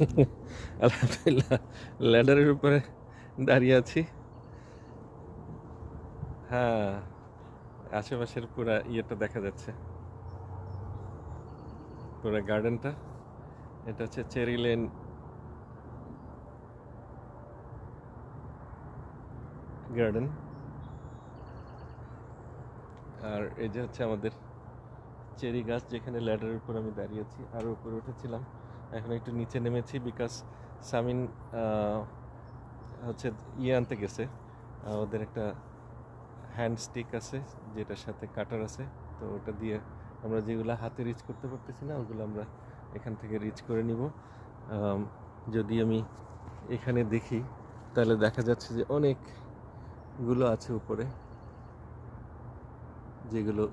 আলহামদুলিল্লাহ ল্যাডারের উপরে দাঁড়িয়ে আছি। হ্যাঁ আশেপাশের পুরা ইয়েটা দেখা যাচ্ছে। পুরা গার্ডেনটা এটা হচ্ছে চেরি লেন গার্ডেন আর এই যে হচ্ছে আমাদের চেরি গাছ, যেখানে ল্যাডারের উপর আমি দাঁড়িয়ে আছি, আর উপরে উঠেছিলাম। এখন একটু নিচে নেমেছি বিকজ সামিন হচ্ছে ইয়ে আনতে গেছে। ওদের একটা হ্যান্ড স্টিক আছে, যেটার সাথে কাটার আছে। তো ওটা দিয়ে আমরা যেগুলো হাতে রিচ করতে পারতেছি না, ওগুলো আমরা এখান থেকে রিচ করে নিব। যদি আমি এখানে দেখি, তাহলে দেখা যাচ্ছে যে অনেকগুলো আছে উপরে, যেগুলো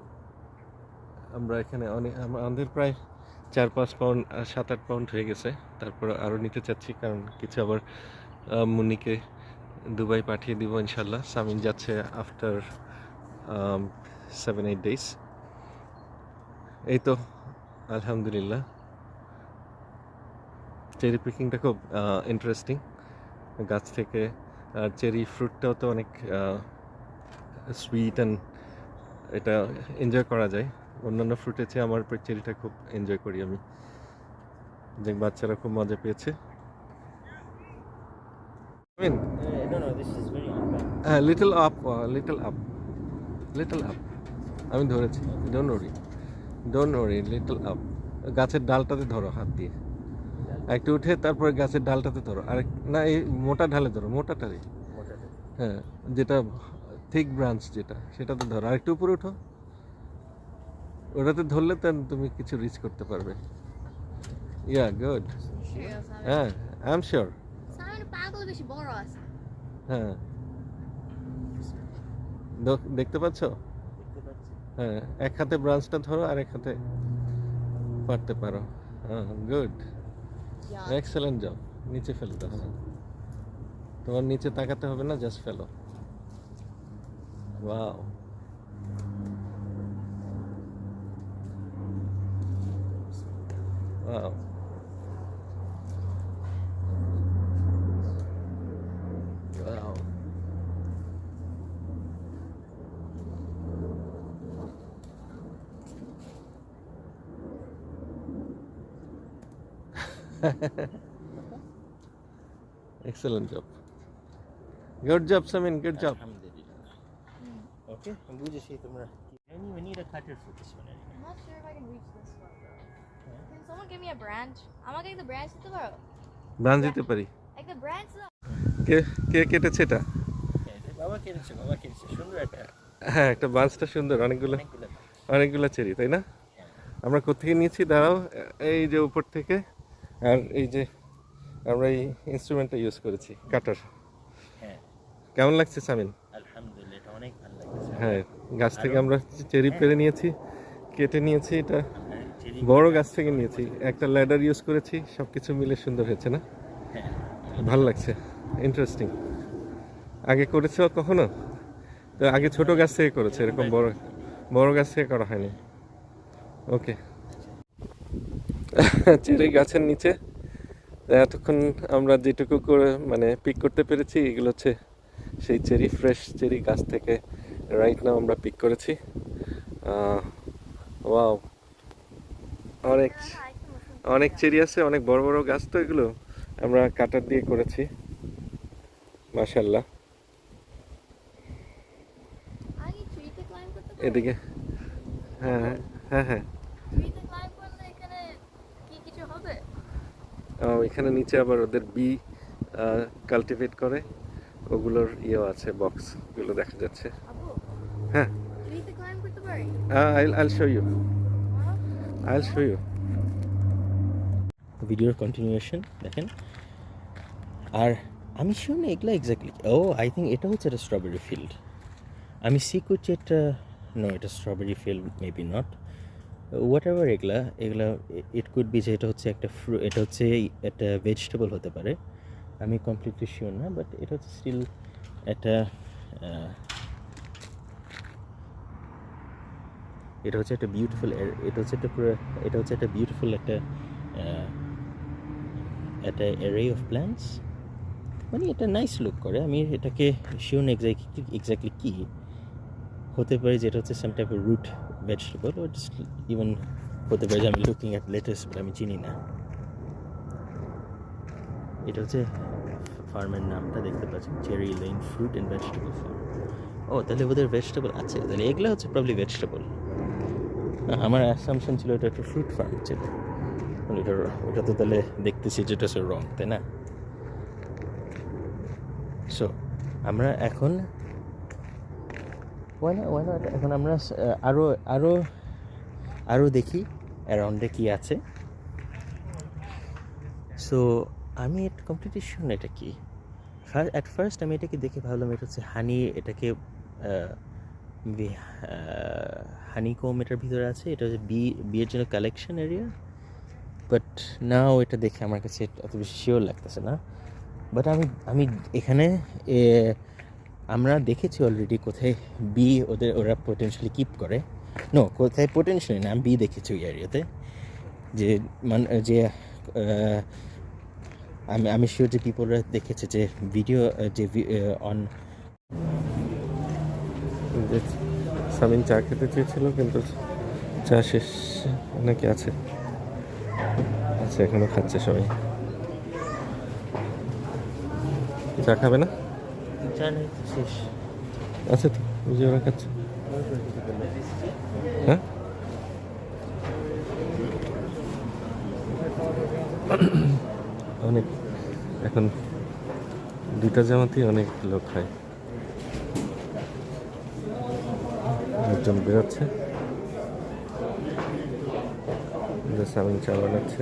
আমরা এখানে অনেক আম- আমাদের প্রায় চার পাঁচ পাউন্ড সাত আট পাউন্ড হয়ে গেছে। তারপর আরও নিতে চাচ্ছি, কারণ কিছু আবার মুনিকে দুবাই পাঠিয়ে দিব ইনশাল্লাহ সামিন যাচ্ছে আফটার সেভেন এইট ডেজ এই তো, আলহামদুলিল্লাহ। চেরি পিকিংটা খুব ইন্টারেস্টিং গাছ থেকে, আর চেরি ফ্রুটটাও তো অনেক সুইট অ্যান্ড এটা এনজয় করা যায়। অন্যান্য ফ্রুটের চেয়ে আমার চেরিটা খুব এনজয় করি আমি। যে বাচ্চারা খুব মজা পেয়েছে। Unbalanced. Little up little up little up আমি ধরেছি don't worry don't worry little up গাছের ডালটাতে ধরো হাত দিয়ে। একটু উঠে তারপরে গাছের ডালটাতে ধরো। আর না এই মোটা ঢালে ধরো মোটা they? হ্যাঁ যেটা থিক ব্রাঞ্চ যেটা সেটাতে ধরো। আর একটু উপরে উঠো। ওটাতে ধরলে তো তুমি কিছু রিচ করতে পারবে। ইয়া গুড হ্যাঁ আই এম শিওর সামনে পাগল বেশি বড় আছে। হ্যাঁ। দেখ- দেখতে পাচ্ছ? হ্যাঁ এক হাতে ব্রাঞ্চটা ধরো আর এক হাতে পারতে পারো। হ্যাঁ গুড এক্সেলেন্ট জব নিচে ফেলে দাও হ্যাঁ। তোমার নিচে তাকাতে হবে না just fellow. Wow Wow. Wow. Excellent job. Good job, Samin. Good job. Hmm. Okay, I'm going to see you tomorrow. Need a cutter for this one. Anyway. I'm not sure if I can reach this one. Can someone give me a branch? আমাকে একটা branch দিতে পারো? Branch দিতে পারি। একটা branch দাও। কে কে কেটেছে এটা? হ্যাঁ, বাবা কিনেছে, বাবা কিনেছে। সুন্দর একটা। হ্যাঁ একটা ব্রাঞ্চটা সুন্দর অনেকগুলো অনেকগুলো চেরি তাই না? আমরা কোথেকে নিয়েছি? দাঁড়াও এই যে উপর থেকে আর এই যে আমরা এই ইনস্ট্রুমেন্টটা ইউজ করেছি কাটার হ্যাঁ। কেমন লাগছে সামিন? আলহামদুলিল্লাহ অনেক ভালো লাগছে। হ্যাঁ গাছ থেকে আমরা চেরি পেরে নিয়েছি কেটে নিয়েছি এটা। বড় গাছ থেকে নিয়েছি। একটা ল্যাডার ইউজ করেছি সব কিছু মিলে সুন্দর হয়েছে না? ভালো লাগছে ইন্টারেস্টিং আগে করেছ কখনো? তো আগে ছোট গাছ থেকে করেছে এরকম বড় বড় গাছ থেকে করা হয়নি। ওকে চেরি গাছের নিচে এতক্ষণ আমরা যেটুকু করে মানে পিক করতে পেরেছি এগুলো হচ্ছে সেই চেরি ফ্রেশ চেরি গাছ থেকে রাইট নাও আমরা পিক করেছি। ওয়াও অনেক অনেক চেরি আছে অনেক বড় বড় গাছ তো এগুলো আমরা কাটার দিয়ে করেছি। মাশাল্লাহ? এদিকে। হ্যাঁ হ্যাঁ, হ্যাঁ হ্যাঁ। এখানে নিচে আবার ওদের বি কাল্টিভেট করে। ওগুলোর ইয়েও আছে বক্সগুলো দেখা যাচ্ছে। হ্যাঁ। পারি? I'll I'll show you I'll show you ভিডিওর কন্টিনিউয়েশন দেখেন। আর আমি শিওর না এগুলো এক্স্যাক্টলি ও আই থিঙ্ক এটা হচ্ছে একটা স্ট্রবেরি ফিল্ড আমি সি করছি একটা নো এটা strawberry field maybe not whatever এগুলা এগুলা ইট কুড বি যে এটা হচ্ছে একটা ফ্রু এটা হচ্ছে একটা ভেজিটেবল হতে পারে। আমি কমপ্লিটলি শিওর না বাট এটা হচ্ছে স্টিল একটা এটা হচ্ছে একটা বিউটিফুল এটা হচ্ছে একটা এটা হচ্ছে একটা বিউটিফুল একটা একটা অ্যারে অফ প্ল্যান্টস মানে এটা নাইস লুক করে। আমি এটাকে শিওর এক্স্যাক্টলি এক্স্যাক্টলি কী? হতে পারে যেটা হচ্ছে সাম টাইপ রুট ভেজিটেবল ও জাস্ট ইভেন হতে পারে যে আমি লুকিং অ্যাট লেটেস্ট বলে আমি চিনি না। এটা হচ্ছে ফার্মের নামটা দেখতে পাচ্ছি cherry lane fruit and vegetable farm ও, তাহলে ওদের ভেজিটেবল আছে। তাহলে এগুলো হচ্ছে প্রবলি ভেজিটেবল আমার অ্যাসামশন ছিল এটা একটা ফ্রুট ফার্ম ছিল মানে ওটা তো তাহলে দেখতেছি যেটা হচ্ছে রং তাই না? সো আমরা এখন ওয়াই না ওয়াই নট এখন আমরা আরও আরও আরও দেখি অ্যারাউন্ডে কী আছে। সো আমি এটা কমপ্লিটলি শিওর এটা কি। অ্যাট ফার্স্ট আমি এটাকে দেখে ভাবলাম এটা হচ্ছে হানি এটাকে হানি কোম এটার ভিতরে আছে। এটা হচ্ছে বি, বিয়ের জন্য কালেকশন এরিয়া বাট নাও এটা দেখে আমার কাছে অত বেশি শিওর লাগতেছে না। বাট আমি আমি এখানে আমরা দেখেছি অলরেডি কোথায় বি ওদের, ওরা পোটেনশিয়ালি কিপ করে। নো কোথায় পোটেনশিয়ালি না, আমি বি দেখেছি ওই এরিয়াতে যে, মান, যে আমি আমি শিওর যে পিপলরা দেখেছে যে ভিডিও যে অন যে সামিন চা খেতে চেয়েছিল কিন্তু চা শেষ নাকি আছে? আছে এখনও খাচ্ছে সবাই। চা খাবে না? শেষ। আছে তো যে ওরা খাচ্ছে। হ্যাঁ? অনেক এখন দুইটা জামাতেই অনেক লোক খায়। একজন বেরোচ্ছে সামিন চা বানাচ্ছে